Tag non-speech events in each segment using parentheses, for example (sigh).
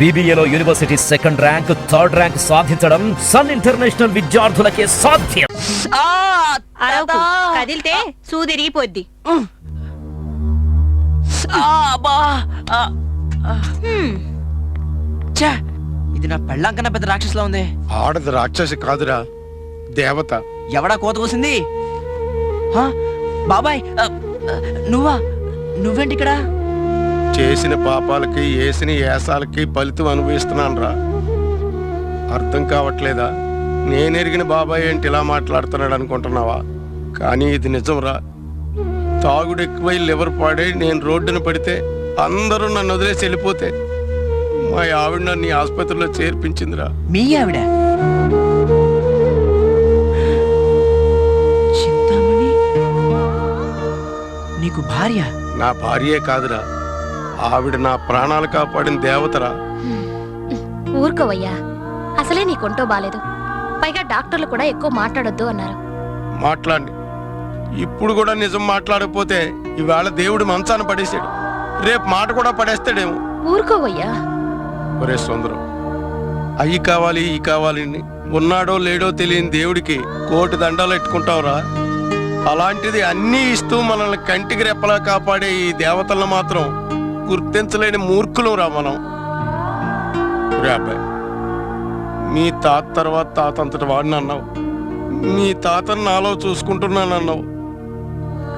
బీబీఏలో university second rank third rank సాధించడం Sun international విద్యార్థులకే సాధ్యం. అరవకు. కదిలితే సూదిరిగిపోద్ది. ఆ, అబ్బా. ఆ, ఆ. ఛే, ఇది నా పెళ్ళాం కన్నా పెద్ద రాక్షసులా ఉంది. ఆడది రాక్షసి కాదురా దేవత. ఎవడా కోత కోసింది? బాబాయ్ ఆ, ఆ, నువ్వా? నువ్వేంటి ఇక్కడ? చేసిన పాపాలకి వేసిన ఏసాలకి ఫలితం అనుభవిస్తున్నాను రా. అర్థం కావట్లేదా? నేనెరిగిన బాబాయ్ ఏంటి ఇలా మాట్లాడుతున్నాడు అనుకుంటున్నావా? కానీ ఇది నిజంరా తాగుడు ఎక్కువై లివర్ పాడై నేను రోడ్డున పడితే అందరూ నన్ను వదిలేసి వెళ్ళిపోతే మా ఆవిడ నన్ను ఆసుపత్రిలో చేర్పించిందిరా మీ ఆవిడ? చింతామణి? నీకు భార్య? నా భార్యే కాదురా. ఆవిడ నా ప్రాణాలు కాపాడిన దేవతరా. ఊరుకోవయ్యా. అసలే నీ కొంటో బాలేదు. పైగా డాక్టర్లు కూడా ఎక్కువ మాట్లాడొద్దు అన్నారు. మాట్లాడి. ఇప్పుడు కూడా నిజం మాట్లాడకపోతే ఇవాళ దేవుడు మంచాన పడేసాడు రేపు మాట కూడా పడేస్తాడేమో. ఊరుకోవయ్యా. ఒరే సుందరం అయ్యి కావాలి ఈ కావాలి ఉన్నాడో లేడో తెలియని దేవుడికి కోటి దండాలు ఎట్టుకుంటావురా? అలాంటిది అన్నీ ఇస్తూ మనల్ని కంటికి రెప్పలా కాపాడే ఈ దేవతలను మాత్రం గుర్తించలేని మూర్ఖులం రా మనం. అబ్బాయి మీ తాత తర్వాత తాత అంతటి వాడిని అన్నావు. మీ తాతను నాలో చూసుకుంటున్నానన్నావు.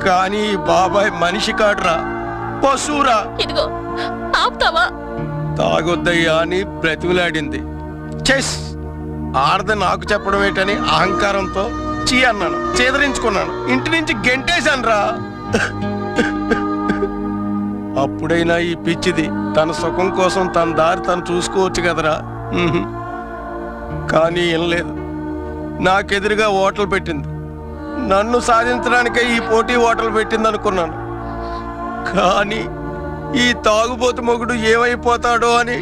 కానీ ఈ బాబాయ్ మనిషి కాడురా పశువురా. ఇదిగో ఆపుతావా? తాగొద్దయ్యా అని బ్రతిమలాడింది. చెస్ ఆడద నాకు చెప్పడం ఏంటని అహంకారంతో చీ అన్నాను చేదరించుకున్నాను. ఇంటి నుంచి గెంటేశాను రా అప్పుడైనా ఈ పిచ్చిది తన సుఖం కోసం తన దారి తను చూసుకోవచ్చు కదరా. కానీ ఏం లేదు. నాకెదురుగా ఓటలు పెట్టింది. నన్ను సాధించడానికే ఈ పోటీ ఓటలు పెట్టింది అనుకున్నాను కానీ ఈ తాగుబోతు మొగుడు ఏమైపోతాడో అని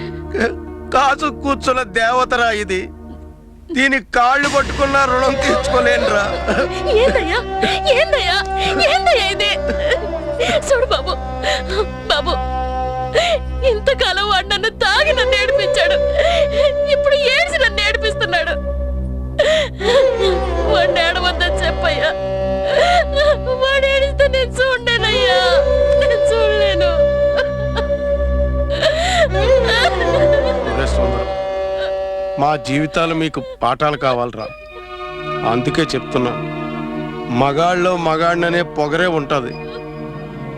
కాసు కూర్చున్న దేవతరా ఇది. దీని కాళ్ళు పట్టుకున్న రుణం తీర్చుకోలేనురా. ఏందయ్యా? ఏందయ్యా? ఏందయ్యా ఇది? చూడు బాబు. ఇంతకాలం వాడు నన్ను తాగి నన్ను ఏడిపించాడు. ఇప్పుడు ఏడ్చి నన్ను ఏడిపిస్తున్నాడు. వాడిని ఏడవద్దని చెప్పయ్యా. వాడు ఏడిస్తే నేను చూడలేనయ్యా. నేను చూడలేను. మా జీవితాలు మీకు పాఠాలు కావాలరా. అందుకే చెప్తున్నా మగాళ్ళలో మగాడిననే పొగరే ఉంటుంది.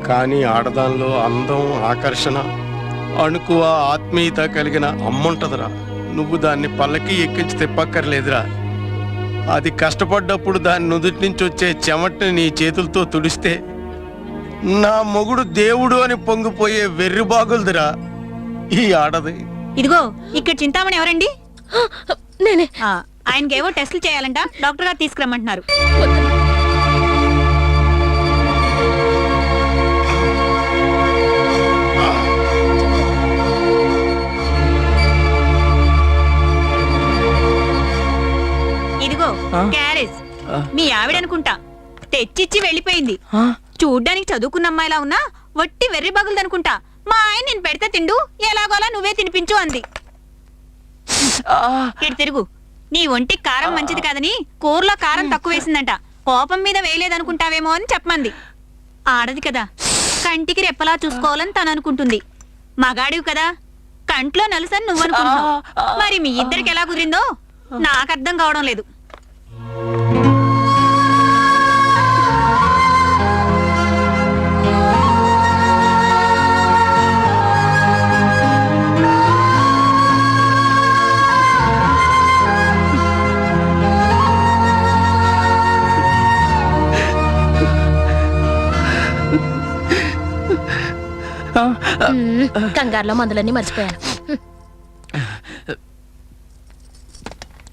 కానీ ఆడదానిలో అందం ఆకర్షణ అణుకువ ఆత్మీయత కలిగిన అమ్ముంటదిరా. నువ్వు దాన్ని పల్లకి ఎక్కించి తిప్పక్కర్లేదురా. అది కష్టపడ్డప్పుడు దాని నుదుటి నుంచి వచ్చే చెమటని నీ చేతులతో తుడిస్తే నా మొగుడు దేవుడు అని పొంగిపోయే వెర్రి బాగులదిరా ఈ ఆడది. ఇదిగో ఇక్కడ చింతామణి ఎవరండి? నేనే. ఆ, ఆయనకేవో టెస్టులు చేయాలంట. డాక్టర్ గారు తీసుకురమ్మంటున్నారు. క్యారేజ్. మీ ఆవిడ అనుకుంటా తెచ్చిచ్చి వెళ్ళిపోయింది. చూడ్డానికి చదువుకున్న అమ్మాయిలా ఉన్నా వట్టి వెర్రి బగులదనుకుంటా. మా ఆయన నేను పెడితే తిండు ఎలాగోలా నువ్వే తినిపించు అంది. ఇటు తిరుగు. నీ ఒంటికి కారం మంచిది కాదని కూరలో కారం తక్కువ వేసిందంట. కోపం మీద వేయలేదనుకుంటావేమో అని చెప్పమంది. ఆడది కదా కంటికి రెప్పలా చూసుకోవాలని తను అనుకుంటుంది. మగాడివి కదా కంట్లో నలుసని నువ్వు అనుకుంటున్నావు మరి మీ ఇద్దరికి ఎలా కుదిరిందో నాకు అర్థం కావడం లేదు. కంగారులో మందులన్నీ మర్చిపోయాను.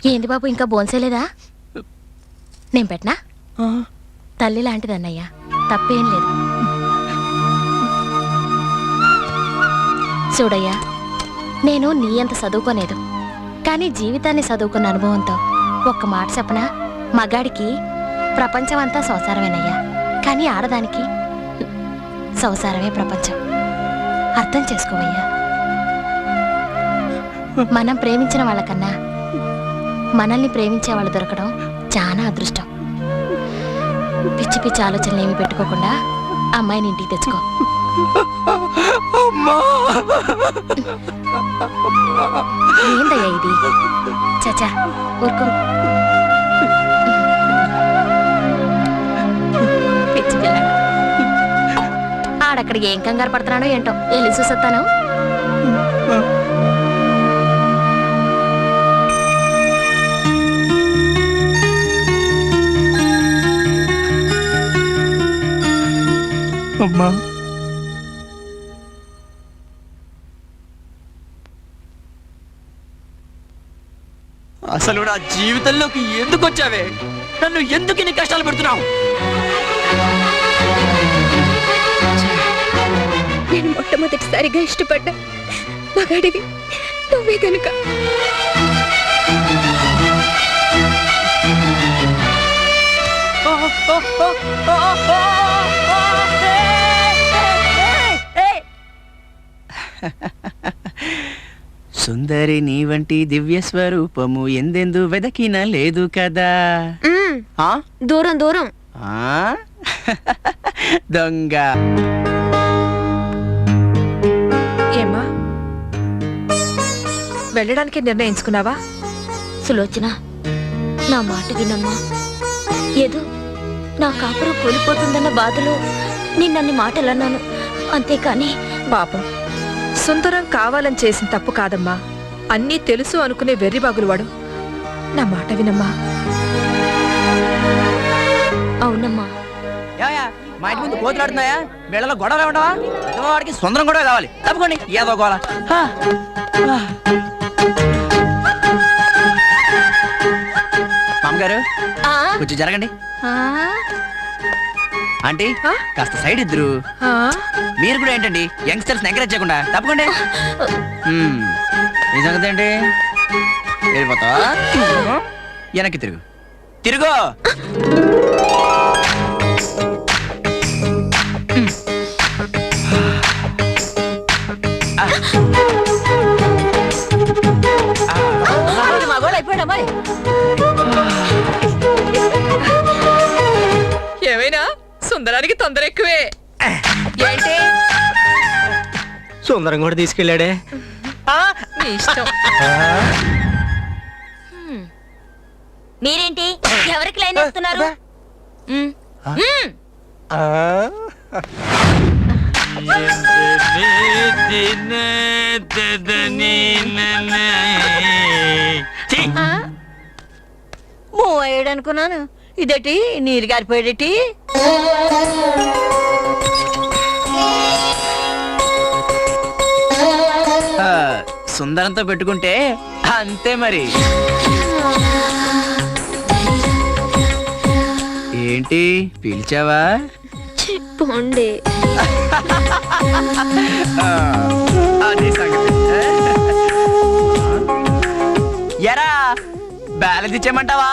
ఏంది బాబు ఇంకా బోన్సేలేదా నేను పెట్టనా. తల్లి లాంటిదన్నయ్యా తప్పేం లేదు. చూడయ్యా నేను నీ అంత చదువుకోలేదు. కానీ జీవితాన్ని చదువుకున్న అనుభవంతో ఒక్క మాట చెప్పనా? మగాడికి ప్రపంచం అంతా సంసారమేనయ్యా. కానీ ఆడదానికి సంసారమే ప్రపంచం. అర్థం చేసుకోవయ్యా. మనం ప్రేమించిన వాళ్ళకన్నా మనల్ని ప్రేమించే వాళ్ళు దొరకడం చాలా అదృష్టం. పిచ్చి పిచ్చి ఆలోచనలు ఏమి పెట్టుకోకుండా అమ్మాయిని ఇంటికి తెచ్చుకో. అమ్మా! ఏందయ్యా ఇది? చచా ఊరుకో. పిచ్చి పిల్ల ఆడక్కడ ఏం కంగారు పడుతున్నాడో ఏంటో? వెళ్ళి చూసొస్తాను అమ్మా. అసలు నా జీవితంలోకి ఎందుకు వచ్చావే నన్ను ఎందుకు ఇన్ని కష్టాలు పెడుతున్నావు? నేను మొట్టమొదటిసారిగా ఇష్టపడ్డా మగాడివి నువ్వే కనుక సుందరి నీ వంటి దివ్య స్వరూపము ఎందెందు వెదకిన లేదు కదా. ఆ? దూరం దూరం ఆ? (laughs) దొంగ వెళ్ళడానికి నిర్ణయించుకున్నావా? సులోచన నా మాట వినమ్మా. ఏదో నా కాపురం కూలిపోతుందన్న బాధలో నిన్నన్ని మాటలు అన్నాను అంతేకాని పాపం. సుందరం కావాలని చేసిన తప్పు కాదమ్మా. అన్నీ తెలుసు అనుకునే వెర్రిబాగులు వాడు నా మాట వినమ్మా. అవునమ్మా. మా ఇంటి ముందు కోతులాడుతున్నాయా వీళ్ళలో గొడవలు ఉండవా వాడికి సుందరం గొడవ కావాలి. తప్పుకోండి. ఏదో గోల. హా. ఆ. మామగారు ఆ, కొంచెం జరగండి. ఆంటీ? కాస్త సైడ్ ఇద్దరు? మీరు కూడా ఏంటండి యంగ్స్టర్స్ ఎంకరేజ్ చేయకుండా తప్పకుండా. ఈ సంగతి ఏంటి? వెళ్ళిపోతావా? వెనక్కి తిరుగు. తిరుగు! ఏమైనా? సుందరానికి తొందర ఎక్కువే. ఏంటి? సుందరం కూడా తీసుకెళ్ళాడే. నీ ఇష్టం. మీరేంటి? ఎవరికి లైన్ వేస్తున్నారు? ఉమ్, ఉమ్. మూవ్ అయ్యాడు అనుకున్నాను ఇదేటి? నీరు గారిపోయేటి ఆ, సుందరంతో పెట్టుకుంటే అంతే మరి. ఏంటి పిలిచావా? పోండి. ఇచ్చేయమంటావా